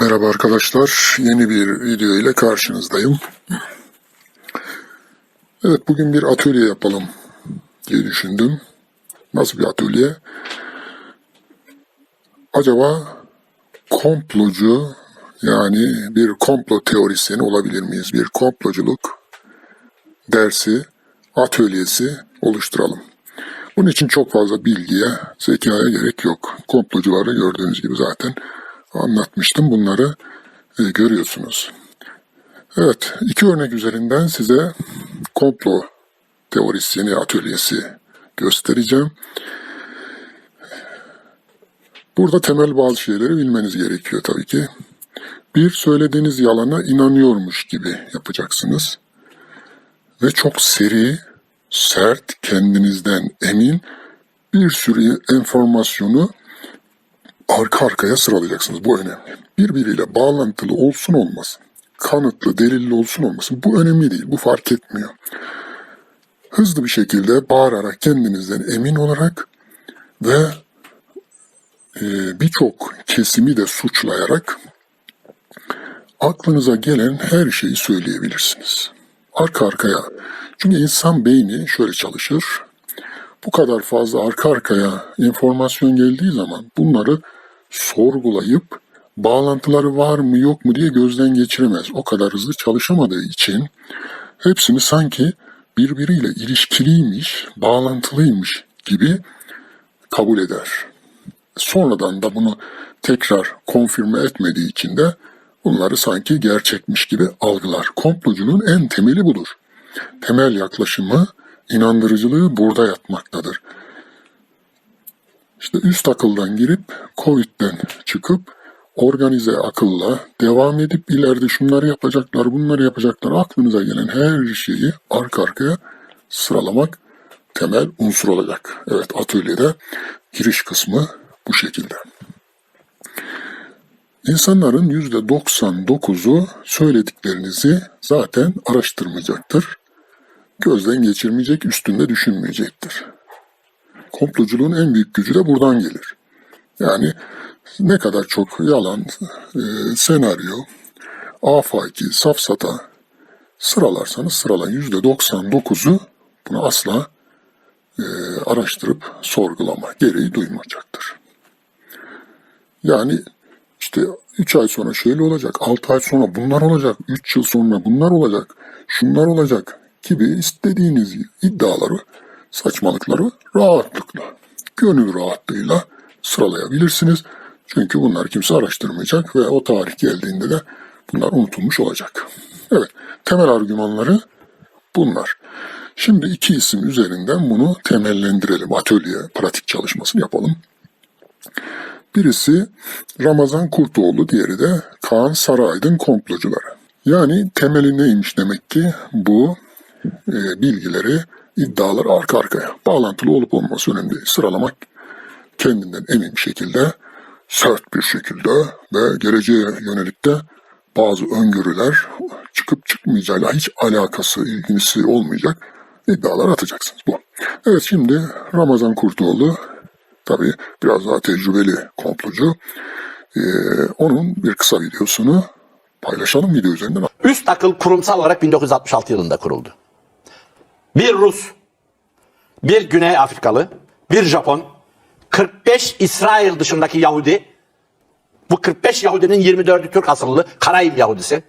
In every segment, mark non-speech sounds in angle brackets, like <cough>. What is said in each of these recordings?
Merhaba arkadaşlar, yeni bir video ile karşınızdayım. Evet, bugün bir atölye yapalım diye düşündüm. Nasıl bir atölye? Acaba komplocu, yani bir komplo teorisyeni olabilir miyiz? Bir komploculuk dersi, atölyesi oluşturalım. Bunun için çok fazla bilgiye, zekaya gerek yok. Komplocuları gördüğünüz gibi zaten anlatmıştım. Bunları e, görüyorsunuz. Evet, iki örnek üzerinden size komplo teorisyeni atölyesi göstereceğim. Burada temel bazı şeyleri bilmeniz gerekiyor tabii ki. Bir, söylediğiniz yalana inanıyormuş gibi yapacaksınız. Ve çok seri, sert, kendinizden emin bir sürü enformasyonu arka arkaya sıralayacaksınız. Bu önemli. Birbiriyle bağlantılı olsun olmasın. Kanıtlı, delilli olsun olmasın. Bu önemli değil. Bu fark etmiyor. Hızlı bir şekilde bağırarak kendinizden emin olarak ve e, birçok kesimi de suçlayarak aklınıza gelen her şeyi söyleyebilirsiniz. Arka arkaya. Çünkü insan beyni şöyle çalışır. Bu kadar fazla arka arkaya informasyon geldiği zaman bunları sorgulayıp bağlantıları var mı yok mu diye gözden geçiremez. O kadar hızlı çalışamadığı için hepsini sanki birbiriyle ilişkiliymiş, bağlantılıymış gibi kabul eder. Sonradan da bunu tekrar konfirme etmediği için de bunları sanki gerçekmiş gibi algılar. Komplocunun en temeli budur. Temel yaklaşımı, inandırıcılığı burada yatmaktadır. İşte üst akıldan girip Covid'den çıkıp organize akılla devam edip ileride şunları yapacaklar, bunları yapacaklar aklınıza gelen her şeyi arka arkaya sıralamak temel unsur olacak. Evet atölyede giriş kısmı bu şekilde. İnsanların yüzde 99'u söylediklerinizi zaten araştırmayacaktır. Gözden geçirmeyecek, üstünde düşünmeyecektir. Komploculuğun en büyük gücü de buradan gelir. Yani ne kadar çok yalan, e, senaryo, afaki, safsata sıralarsanız sıralayın yüzde 99'u bunu asla e, araştırıp sorgulama gereği duymayacaktır. Yani işte 3 ay sonra şöyle olacak, 6 ay sonra bunlar olacak, 3 yıl sonra bunlar olacak, şunlar olacak gibi istediğiniz iddiaları, saçmalıkları rahatlıkla, gönül rahatlığıyla sıralayabilirsiniz. Çünkü bunlar kimse araştırmayacak ve o tarih geldiğinde de bunlar unutulmuş olacak. Evet, temel argümanları bunlar. Şimdi iki isim üzerinden bunu temellendirelim. Atölye pratik çalışmasını yapalım. Birisi Ramazan Kurtoğlu, diğeri de Kaan Saraydın komplocuları. Yani temeli neymiş demek ki bu bilgileri, iddiaları arka arkaya bağlantılı olup olması önemli. Sıralamak kendinden emin bir şekilde, sert bir şekilde ve geleceğe yönelik de bazı öngörüler çıkıp çıkmayacağıyla hiç alakası, ilgisi olmayacak iddialar atacaksınız bu. Evet şimdi Ramazan Kurtoğlu tabii biraz daha tecrübeli komplocu. Ee, onun bir kısa videosunu paylaşalım video üzerinden. Üst akıl kurumsal olarak 1966 yılında kuruldu. Bir Rus, bir Güney Afrikalı, bir Japon, 45 İsrail dışındaki Yahudi, bu 45 Yahudinin 24'ü Türk asıllı Karayip Yahudisi.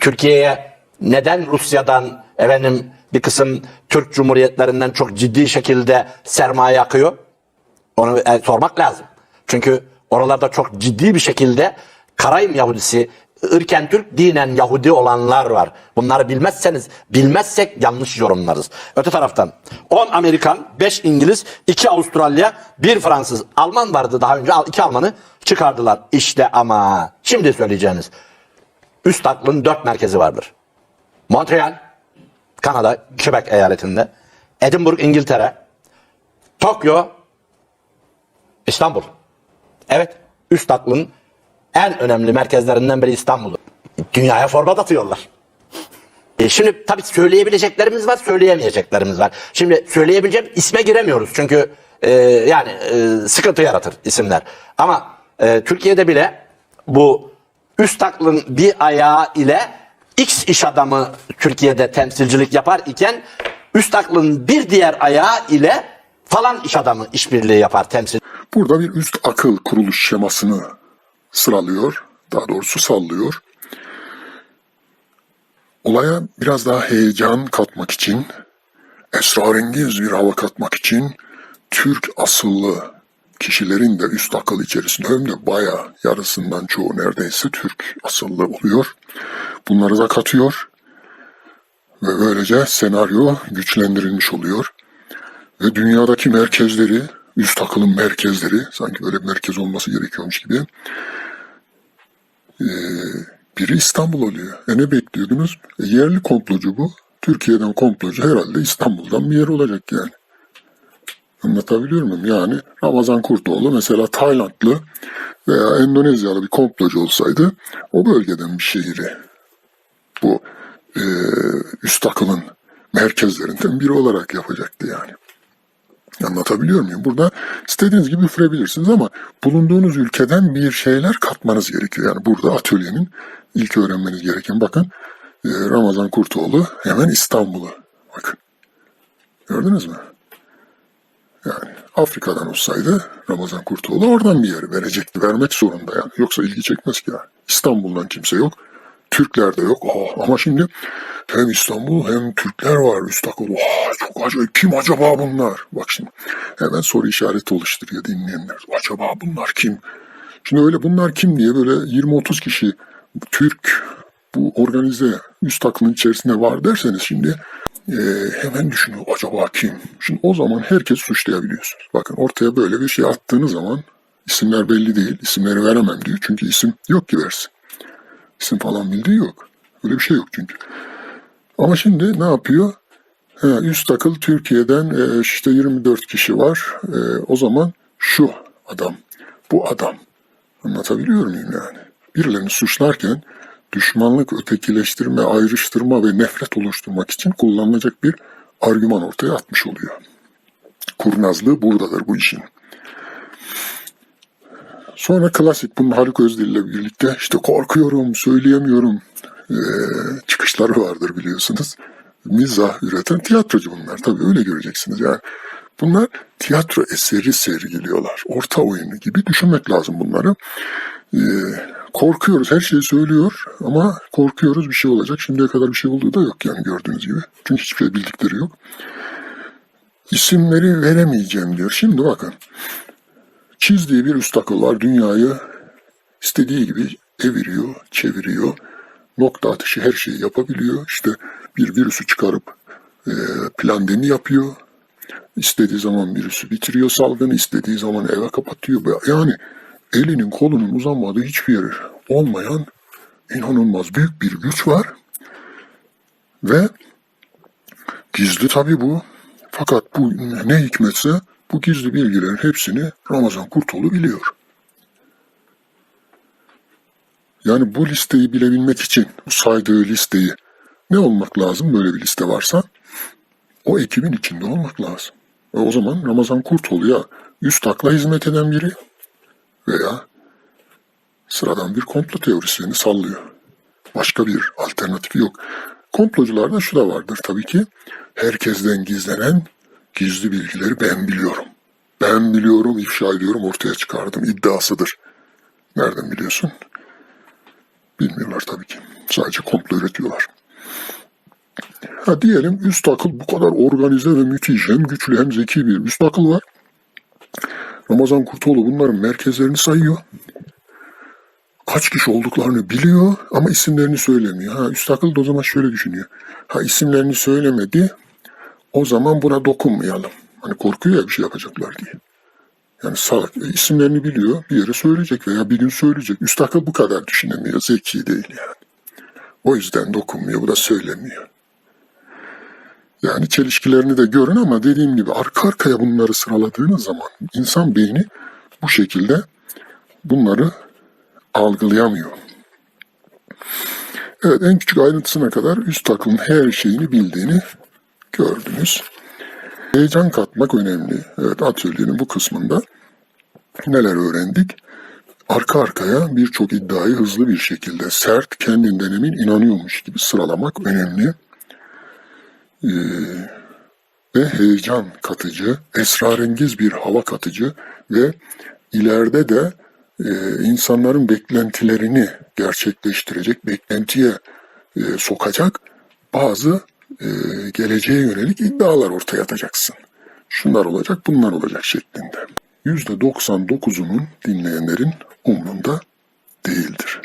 Türkiye'ye neden Rusya'dan efendim bir kısım Türk Cumhuriyetlerinden çok ciddi şekilde sermaye akıyor? Onu e, sormak lazım. Çünkü oralarda çok ciddi bir şekilde Karayim Yahudisi, ırken Türk, dinen Yahudi olanlar var. Bunları bilmezseniz, bilmezsek yanlış yorumlarız. Öte taraftan 10 Amerikan, 5 İngiliz, 2 Avustralya, 1 Fransız, Alman vardı daha önce, 2 Almanı çıkardılar. İşte ama şimdi söyleyeceğiniz üst aklın 4 merkezi vardır. Montreal, Kanada, Quebec eyaletinde, Edinburgh, İngiltere, Tokyo, İstanbul. Evet, üst aklın en önemli merkezlerinden biri İstanbul'dur. Dünyaya format atıyorlar. E şimdi tabii söyleyebileceklerimiz var, söyleyemeyeceklerimiz var. Şimdi söyleyebileceğim isme giremiyoruz çünkü e, yani e, sıkıntı yaratır isimler. Ama e, Türkiye'de bile bu üst aklın bir ayağı ile X iş adamı Türkiye'de temsilcilik yapar iken üst aklın bir diğer ayağı ile falan iş adamı işbirliği yapar temsil. Burada bir üst akıl kuruluş şemasını sıralıyor, daha doğrusu sallıyor. Olaya biraz daha heyecan katmak için, esrarengiz bir hava katmak için Türk asıllı kişilerin de üst akıl içerisinde hem de bayağı yarısından çoğu neredeyse Türk asıllı oluyor. Bunları da katıyor ve böylece senaryo güçlendirilmiş oluyor ve dünyadaki merkezleri, üst akılın merkezleri, sanki böyle bir merkez olması gerekiyormuş gibi, ee, biri İstanbul oluyor. E ne bekliyordunuz? E, yerli komplocu bu. Türkiye'den komplocu herhalde İstanbul'dan bir yer olacak yani. Anlatabiliyor muyum? Yani Ramazan Kurtoğlu mesela Taylandlı veya Endonezyalı bir komplocu olsaydı o bölgeden bir şehri bu e, üst akılın merkezlerinden biri olarak yapacaktı yani. Anlatabiliyor muyum? Burada istediğiniz gibi üfürebilirsiniz ama bulunduğunuz ülkeden bir şeyler katmanız gerekiyor. Yani burada atölyenin ilk öğrenmeniz gereken bakın e, Ramazan Kurtoğlu hemen İstanbul'u. Bakın. Gördünüz mü? Yani Afrika'dan olsaydı Ramazan Kurtoğlu oradan bir yeri verecekti. Vermek zorunda yani. Yoksa ilgi çekmez ki yani. İstanbul'dan kimse yok. Türkler de yok. Aa, ama şimdi hem İstanbul hem Türkler var üst akıl. Aa, çok acayip. Kim acaba bunlar? Bak şimdi hemen soru işareti oluşturuyor dinleyenler. Acaba bunlar kim? Şimdi öyle bunlar kim diye böyle 20-30 kişi Türk bu organize üst aklın içerisinde var derseniz şimdi e, hemen düşünün acaba kim? Şimdi o zaman herkes suçlayabiliyorsunuz. Bakın ortaya böyle bir şey attığınız zaman isimler belli değil. isimleri veremem diyor. Çünkü isim yok ki versin. İsim falan bildiği yok. Öyle bir şey yok çünkü. Ama şimdi ne yapıyor? He, üst akıl Türkiye'den e, işte 24 kişi var. E, o zaman şu adam, bu adam. Anlatabiliyor muyum yani? Birilerini suçlarken düşmanlık, ötekileştirme, ayrıştırma ve nefret oluşturmak için kullanılacak bir argüman ortaya atmış oluyor. Kurnazlığı buradadır bu işin. Sonra klasik bunun Haluk Özdil ile birlikte işte korkuyorum, söyleyemiyorum ee, çıkışları vardır biliyorsunuz. Mizah üreten tiyatrocu bunlar. Tabii öyle göreceksiniz yani. Bunlar tiyatro eseri sergiliyorlar. Orta oyunu gibi düşünmek lazım bunları. Ee, korkuyoruz, her şeyi söylüyor ama korkuyoruz bir şey olacak. Şimdiye kadar bir şey olduğu da yok yani gördüğünüz gibi. Çünkü hiçbir şey bildikleri yok. İsimleri veremeyeceğim diyor. Şimdi bakın çizdiği bir üst akıl var. Dünyayı istediği gibi eviriyor, çeviriyor. Nokta atışı her şeyi yapabiliyor. İşte bir virüsü çıkarıp e, plandemi yapıyor. İstediği zaman virüsü bitiriyor salgını, istediği zaman eve kapatıyor. Yani elinin kolunun uzanmadığı hiçbir yer olmayan inanılmaz büyük bir güç var. Ve gizli tabii bu. Fakat bu ne hikmetse bu gizli bilgilerin hepsini Ramazan Kurtoğlu biliyor. Yani bu listeyi bilebilmek için bu saydığı listeyi ne olmak lazım böyle bir liste varsa? O ekibin içinde olmak lazım. E o zaman Ramazan Kurtoğlu ya üst akla hizmet eden biri veya sıradan bir komplo teorisyeni sallıyor. Başka bir alternatifi yok. Komplocularda şu da vardır tabii ki. Herkesten gizlenen gizli bilgileri ben biliyorum. Ben biliyorum, ifşa ediyorum, ortaya çıkardım iddiasıdır. Nereden biliyorsun? Bilmiyorlar tabii ki. Sadece komplo üretiyorlar. Ha diyelim üst akıl bu kadar organize ve müthiş hem güçlü hem zeki bir üst akıl var. Ramazan Kurtoğlu bunların merkezlerini sayıyor. Kaç kişi olduklarını biliyor ama isimlerini söylemiyor. Ha üst akıl da o zaman şöyle düşünüyor. Ha isimlerini söylemedi o zaman buna dokunmayalım. Hani korkuyor ya bir şey yapacaklar diye. Yani salak isimlerini biliyor bir yere söyleyecek veya bir gün söyleyecek. Üst akıl bu kadar düşünemiyor. Zeki değil yani. O yüzden dokunmuyor. Bu da söylemiyor. Yani çelişkilerini de görün ama dediğim gibi arka arkaya bunları sıraladığınız zaman insan beyni bu şekilde bunları algılayamıyor. Evet en küçük ayrıntısına kadar üst aklın her şeyini bildiğini gördünüz. Heyecan katmak önemli. Evet atölyenin bu kısmında neler öğrendik? arka arkaya birçok iddiayı hızlı bir şekilde sert, kendinden emin inanıyormuş gibi sıralamak önemli. Ee, ve heyecan katıcı, esrarengiz bir hava katıcı ve ileride de e, insanların beklentilerini gerçekleştirecek, beklentiye e, sokacak bazı e, geleceğe yönelik iddialar ortaya atacaksın. Şunlar olacak, bunlar olacak şeklinde. %99'unun dinleyenlerin umrunda değildir.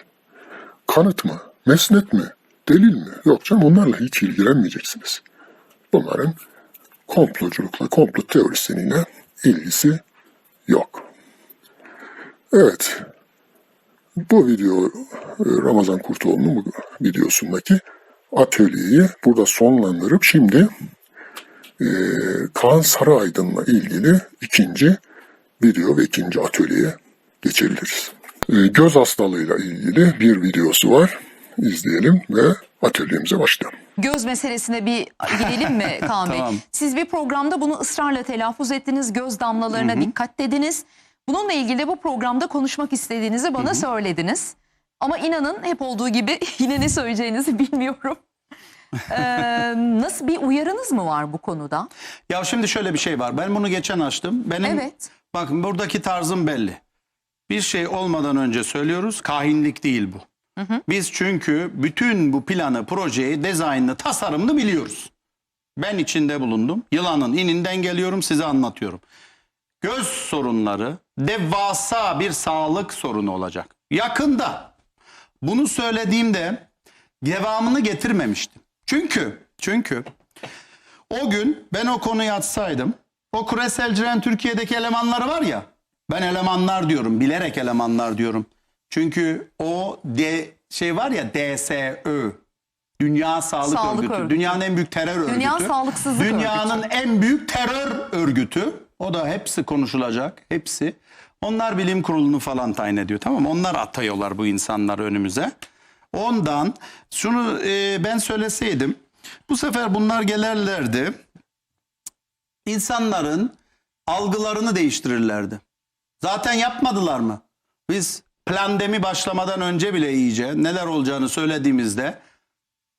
Kanıt mı? Mesnet mi? Delil mi? Yok canım onlarla hiç ilgilenmeyeceksiniz. Bunların komploculukla, komplo teorisyeniyle ilgisi yok. Evet. Bu video Ramazan Kurtoğlu'nun videosundaki atölyeyi burada sonlandırıp şimdi e, Kaan Saraydın'la ilgili ikinci video ve ikinci atölyeye geçebiliriz. E, göz hastalığıyla ilgili bir videosu var. İzleyelim ve atölyemize başlayalım. Göz meselesine bir girelim mi <laughs> Kaan Bey? Tamam. Siz bir programda bunu ısrarla telaffuz ettiniz. Göz damlalarına dikkat dediniz. Bununla ilgili bu programda konuşmak istediğinizi bana söylediniz. Ama inanın hep olduğu gibi <laughs> yine ne söyleyeceğinizi bilmiyorum. <laughs> Ee, nasıl bir uyarınız mı var bu konuda? Ya şimdi şöyle bir şey var. Ben bunu geçen açtım. Benim Evet. bakın buradaki tarzım belli. Bir şey olmadan önce söylüyoruz. Kahinlik değil bu. Biz çünkü bütün bu planı, projeyi, dizaynını, tasarımını biliyoruz. Ben içinde bulundum. Yılanın ininden geliyorum size anlatıyorum. Göz sorunları devasa bir sağlık sorunu olacak. Yakında. Bunu söylediğimde devamını getirmemiştim. Çünkü çünkü o gün ben o konuyu açsaydım o küreselcilerin Türkiye'deki elemanları var ya ben elemanlar diyorum bilerek elemanlar diyorum. Çünkü o D şey var ya DSÖ Dünya Sağlık, Sağlık Örgütü. Örgütü. Dünyanın en büyük terör örgütü. Dünya Sağlıksızlık Dünyanın en büyük terör örgütü. O da hepsi konuşulacak. Hepsi. Onlar bilim kurulunu falan tayin ediyor. Tamam mı? Onlar atıyorlar bu insanları önümüze. Ondan şunu e, ben söyleseydim bu sefer bunlar gelirlerdi. İnsanların algılarını değiştirirlerdi. Zaten yapmadılar mı? Biz plandemi başlamadan önce bile iyice neler olacağını söylediğimizde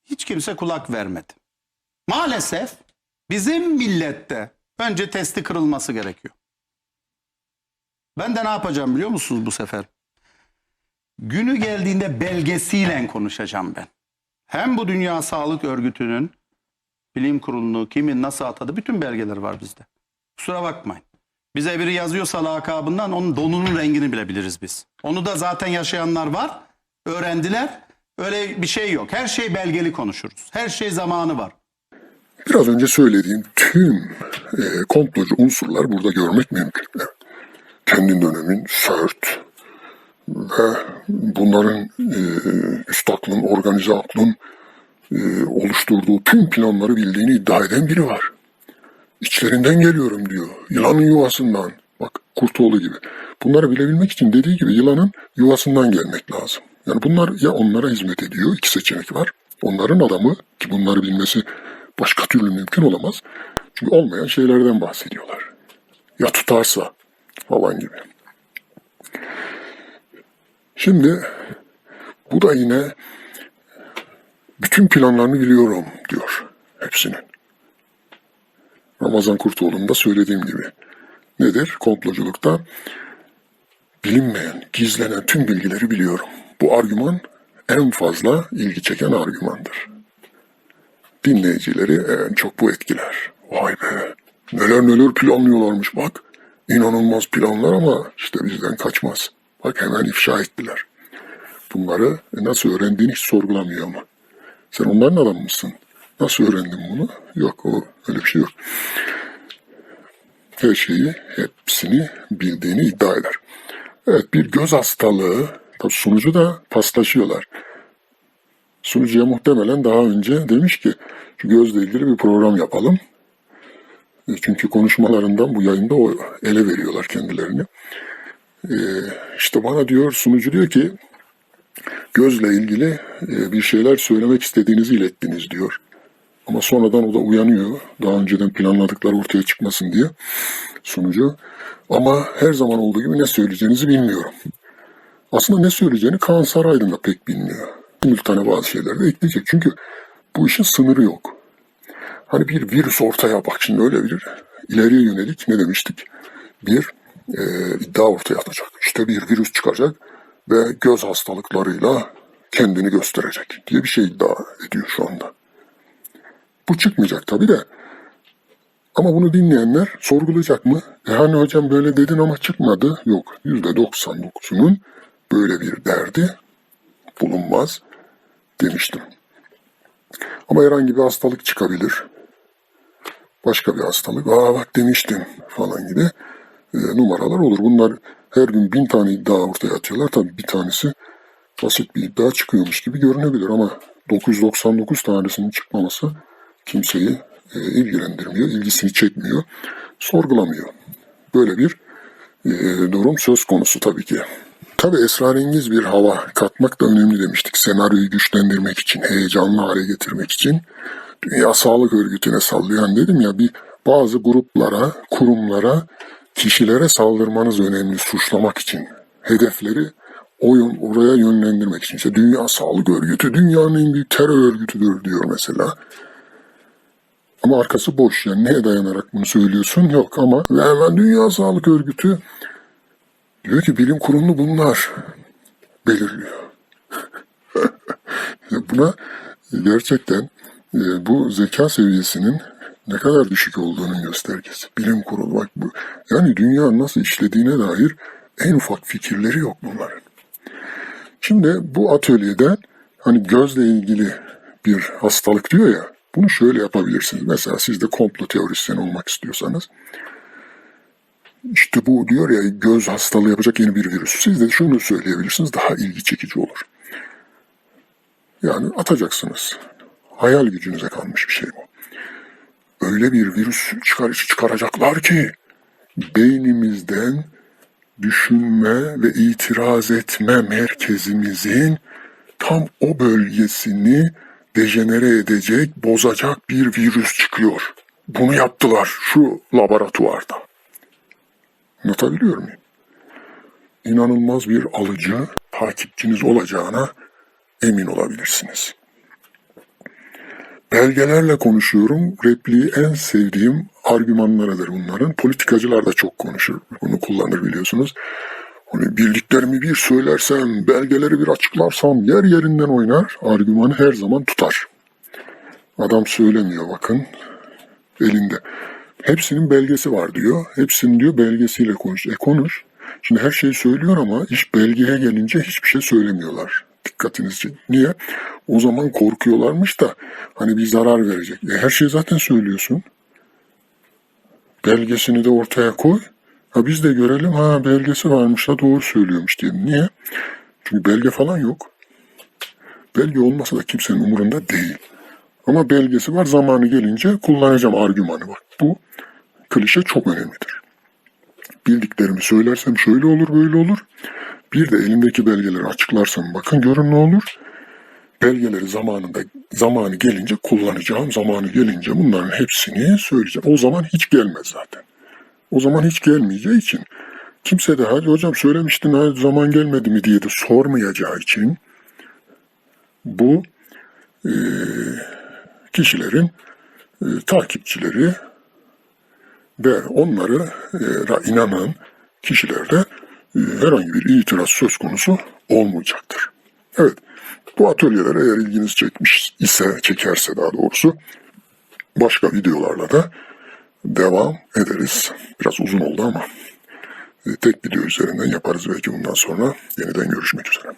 hiç kimse kulak vermedi. Maalesef bizim millette önce testi kırılması gerekiyor. Ben de ne yapacağım biliyor musunuz bu sefer? Günü geldiğinde belgesiyle konuşacağım ben. Hem bu Dünya Sağlık Örgütü'nün bilim kurulunu kimin nasıl atadı bütün belgeler var bizde. Kusura bakmayın. Bize biri yazıyorsa lakabından onun donunun rengini bile biliriz biz. Onu da zaten yaşayanlar var. Öğrendiler. Öyle bir şey yok. Her şey belgeli konuşuruz. Her şey zamanı var. Biraz önce söylediğim tüm e, komplocu unsurlar burada görmek mümkün. Evet. Kendi dönemin sert ve bunların e, üst aklın, organize aklın e, oluşturduğu tüm planları bildiğini iddia eden biri var. İçlerinden geliyorum diyor. Yılanın yuvasından. Bak Kurtoğlu gibi. Bunları bilebilmek için dediği gibi yılanın yuvasından gelmek lazım. Yani bunlar ya onlara hizmet ediyor. iki seçenek var. Onların adamı ki bunları bilmesi başka türlü mümkün olamaz. Çünkü olmayan şeylerden bahsediyorlar. Ya tutarsa falan gibi. Şimdi bu da yine bütün planlarını biliyorum diyor hepsinin. Ramazan Kurtoğlu'nun da söylediğim gibi. Nedir? Komploculukta bilinmeyen, gizlenen tüm bilgileri biliyorum. Bu argüman en fazla ilgi çeken argümandır. Dinleyicileri en çok bu etkiler. Vay be, neler neler planlıyorlarmış bak. İnanılmaz planlar ama işte bizden kaçmaz. Bak hemen ifşa ettiler. Bunları nasıl öğrendiğini hiç sorgulamıyor ama. Sen onların adamı mısın? Nasıl öğrendin bunu? Yok o öyle bir şey yok. Her şeyi, hepsini bildiğini iddia eder. Evet bir göz hastalığı, sunucu da paslaşıyorlar. Sunucuya muhtemelen daha önce demiş ki şu gözle ilgili bir program yapalım. E, Çünkü konuşmalarından bu yayında o ele veriyorlar kendilerini. Ee, işte bana diyor sunucu diyor ki gözle ilgili e, bir şeyler söylemek istediğinizi ilettiniz diyor. Ama sonradan o da uyanıyor. Daha önceden planladıkları ortaya çıkmasın diye sunucu. Ama her zaman olduğu gibi ne söyleyeceğinizi bilmiyorum. Aslında ne söyleyeceğini Kaan Saraydın da pek bilmiyor. Simultane bazı şeyler de ekleyecek. Çünkü bu işin sınırı yok. Hani bir virüs ortaya bak şimdi öyle bir ileriye yönelik ne demiştik? Bir e, iddia ortaya atacak. İşte bir virüs çıkacak ve göz hastalıklarıyla kendini gösterecek diye bir şey iddia ediyor şu anda. Bu çıkmayacak tabii de. Ama bunu dinleyenler sorgulayacak mı? E hani hocam böyle dedin ama çıkmadı. Yok. Yüzde 99'unun böyle bir derdi bulunmaz demiştim. Ama herhangi bir hastalık çıkabilir. Başka bir hastalık. Aa bak demiştim falan gibi e, numaralar olur. Bunlar her gün bin tane iddia ortaya atıyorlar. Tabii bir tanesi basit bir iddia çıkıyormuş gibi görünebilir ama 999 tanesinin çıkmaması kimseyi e, ilgilendirmiyor, ilgisini çekmiyor, sorgulamıyor. Böyle bir e, durum söz konusu tabii ki. Tabii esrarengiz bir hava katmak da önemli demiştik. Senaryoyu güçlendirmek için, heyecanlı hale getirmek için. Dünya Sağlık Örgütü'ne sallayan dedim ya bir bazı gruplara, kurumlara, kişilere saldırmanız önemli suçlamak için. Hedefleri oyun oraya yönlendirmek için. İşte Dünya Sağlık Örgütü dünyanın en büyük terör örgütüdür diyor mesela. Ama arkası boş yani neye dayanarak bunu söylüyorsun yok ama ve hemen Dünya Sağlık Örgütü diyor ki bilim kurulu bunlar belirliyor. <laughs> Buna gerçekten bu zeka seviyesinin ne kadar düşük olduğunun göstergesi. Bilim kurulu bak bu. Yani dünya nasıl işlediğine dair en ufak fikirleri yok bunların. Şimdi bu atölyeden hani gözle ilgili bir hastalık diyor ya bunu şöyle yapabilirsiniz. Mesela siz de komplo teorisyen olmak istiyorsanız işte bu diyor ya göz hastalığı yapacak yeni bir virüs. Siz de şunu söyleyebilirsiniz daha ilgi çekici olur. Yani atacaksınız. Hayal gücünüze kalmış bir şey bu. Öyle bir virüs çıkar, çıkaracaklar ki beynimizden düşünme ve itiraz etme merkezimizin tam o bölgesini dejenere edecek, bozacak bir virüs çıkıyor. Bunu yaptılar şu laboratuvarda. Anlatabiliyor muyum? İnanılmaz bir alıcı, takipçiniz olacağına emin olabilirsiniz. Belgelerle konuşuyorum. Repliği en sevdiğim argümanlarıdır bunların. Politikacılar da çok konuşur. Bunu kullanır biliyorsunuz. Hani bildiklerimi bir söylersem, belgeleri bir açıklarsam yer yerinden oynar. Argümanı her zaman tutar. Adam söylemiyor bakın. Elinde. Hepsinin belgesi var diyor. Hepsinin diyor belgesiyle konuş. E konuş. Şimdi her şeyi söylüyor ama iş belgeye gelince hiçbir şey söylemiyorlar. Dikkatiniz için. Niye? O zaman korkuyorlarmış da hani bir zarar verecek. E her şeyi zaten söylüyorsun. Belgesini de ortaya koy. Ha biz de görelim ha belgesi varmış da doğru söylüyormuş diye. Niye? Çünkü belge falan yok. Belge olmasa da kimsenin umurunda değil. Ama belgesi var zamanı gelince kullanacağım argümanı bak. Bu klişe çok önemlidir. Bildiklerimi söylersem şöyle olur böyle olur. Bir de elimdeki belgeleri açıklarsam bakın görün ne olur. Belgeleri zamanında zamanı gelince kullanacağım. Zamanı gelince bunların hepsini söyleyeceğim. O zaman hiç gelmez zaten. O zaman hiç gelmeyeceği için kimse de hadi hocam söylemiştin ha, zaman gelmedi mi diye de sormayacağı için bu e, kişilerin e, takipçileri ve onlara e, inanan kişilerde herhangi bir itiraz söz konusu olmayacaktır. Evet, bu atölyeler eğer ilginizi çekmiş ise, çekerse daha doğrusu başka videolarla da devam ederiz. Biraz uzun oldu ama e, tek video üzerinden yaparız belki bundan sonra. Yeniden görüşmek üzere.